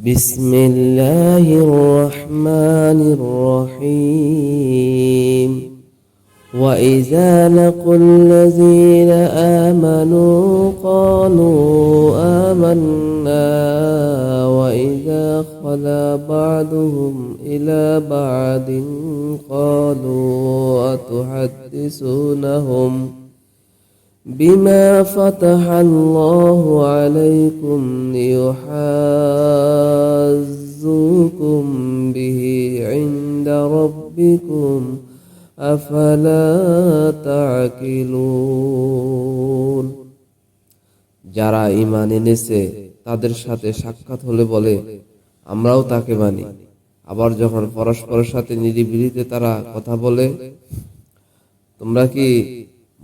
بسم الله الرحمن الرحيم. وإذا لقوا الذين آمنوا قالوا آمنا. وإذا خلا بعضهم إلى بعض قالوا أتحدثونهم؟ بما فتح الله عليكم ليحاجوكم به عند ربكم أفلا تعقلون যারা ইমান এনেছে তাদের সাথে সাক্ষাৎ হলে বলে আমরাও তাকে মানি আবার যখন পরস্পরের সাথে নিরিবিলিতে তারা কথা বলে তোমরা কি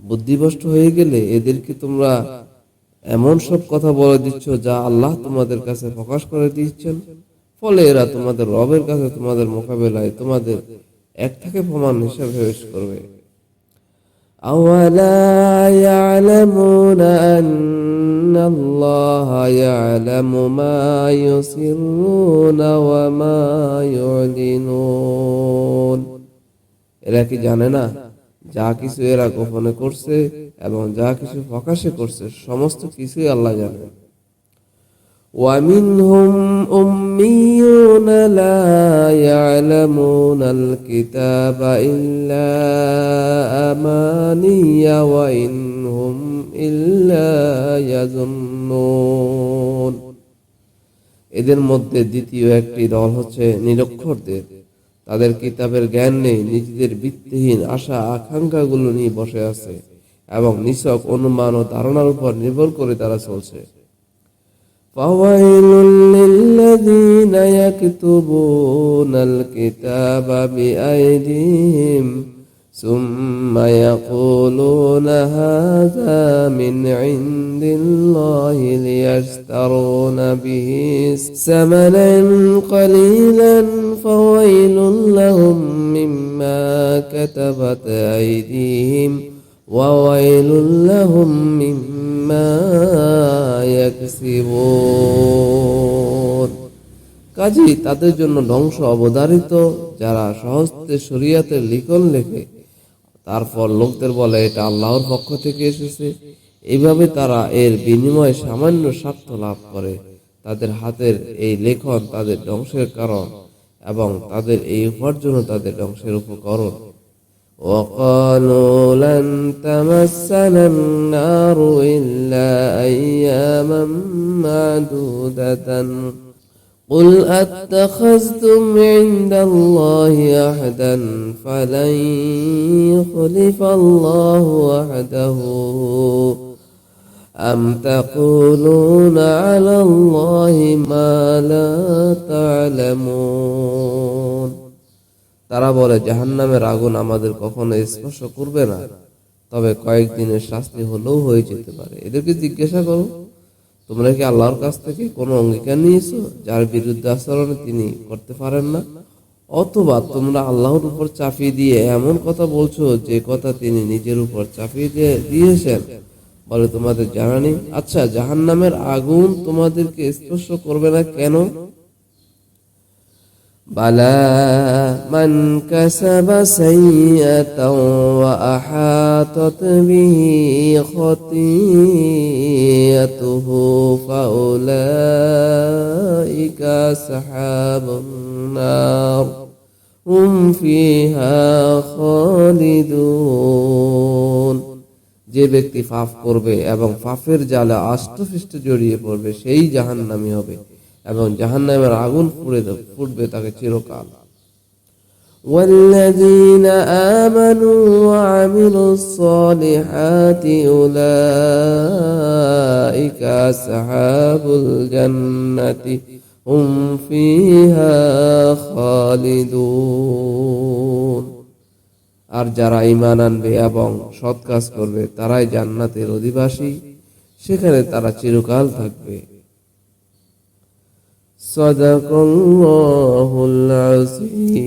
বুদ্ধিভ্রষ্ট হয়ে গেলে এদেরকে তোমরা এমন সব কথা বলে দিচ্ছ যা আল্লাহ তোমাদের কাছে প্রকাশ করে দিচ্ছেন ফলে এরা তোমাদের রবের কাছে তোমাদের মোকাবেলায় তোমাদের এক থেকে প্রমাণ হিসাবে পেশ করবে أولا يعلمون أن الله يعلم ما يسرون وما يعلنون এরা কি জানে না যা কিছু এরা গোপনে করছে এবং যা কিছু প্রকাশে করছে সমস্ত কিছুই আল্লাহ জানে ومنهم أميون لا يعلمون الكتاب إلا أماني وإن هم إلا يظنون এদের মধ্যে দ্বিতীয় একটি দল হচ্ছে নিরক্ষরদের তাদের কিতাবের জ্ঞান নেই নিজেদের ভিত্তিহীন আশা আকাঙ্ক্ষাগুলো নিয়ে বসে আছে এবং নিছক অনুমান ও ধারণার উপর নির্ভর করে তারা চলছে فويل للذين يكتبون الكتاب بأيديهم ثم يقولون هذا من عند الله ليشترون به ثمنا قليلا فويل لهم مما كتبت أيديهم وويل لهم مما يكسبون কাজী তাদের জন্য ধ্বংস অবধারিত যারা সহস্তে শরিয়াতের লিখন লেখে তারপর লোকদের বলে এটা আল্লাহর পক্ষ থেকে এসেছে এইভাবে তারা এর বিনিময়ে সামান্য স্বার্থ লাভ করে তাদের হাতের এই লেখন তাদের ধ্বংসের কারণ এবং তাদের এই উপার্জন তাদের ধ্বংসের উপকরণ وقالوا لن تمسنا النار إلا أياما معدودة قل أتخذتم عند الله أحدا فلن يخلف الله وحده أم تقولون على الله ما لا تعلمون তারা বলে জাহান্নামের আগুন আমাদের কখনো স্পর্শ করবে না তবে কয়েকদিনের শাস্তি হলেও হয়ে যেতে পারে এদেরকে জিজ্ঞাসা করো তোমরা কি আল্লাহর কাছ থেকে কোনো অঙ্গীকার নিয়েছ? যার বিরুদ্ধে আচরণ তিনি করতে পারেন না। অথবা তোমরা আল্লাহর উপর চাপিয়ে দিয়ে এমন কথা বলছো, যে কথা তিনি নিজের উপর চাপিয়ে দিয়ে দিয়েছেন। বলে তোমাদের জানা নেই। আচ্ছা জাহান্নামের আগুন তোমাদেরকে স্পর্শ করবে না কেন? بلى من كسب سيئة وأحاطت به خطيئته فأولئك أصحاب النار هم فيها خالدون যে ব্যক্তি পাপ করবে এবং পাপের জালে আষ্টফিষ্ট জড়িয়ে পড়বে সেই জাহান্নামী হবে এবং জাহান্নামের আগুন পুড়ে ফুটবে তাকে চিরকাল والذين آمنوا وعملوا الصالحات أولئك أصحاب الجنة هم فيها خالدون আর যারা ইমান আনবে এবং সৎ কাজ করবে তারাই জান্নাতের অধিবাসী সেখানে তারা চিরকাল থাকবে صدق الله العظيم.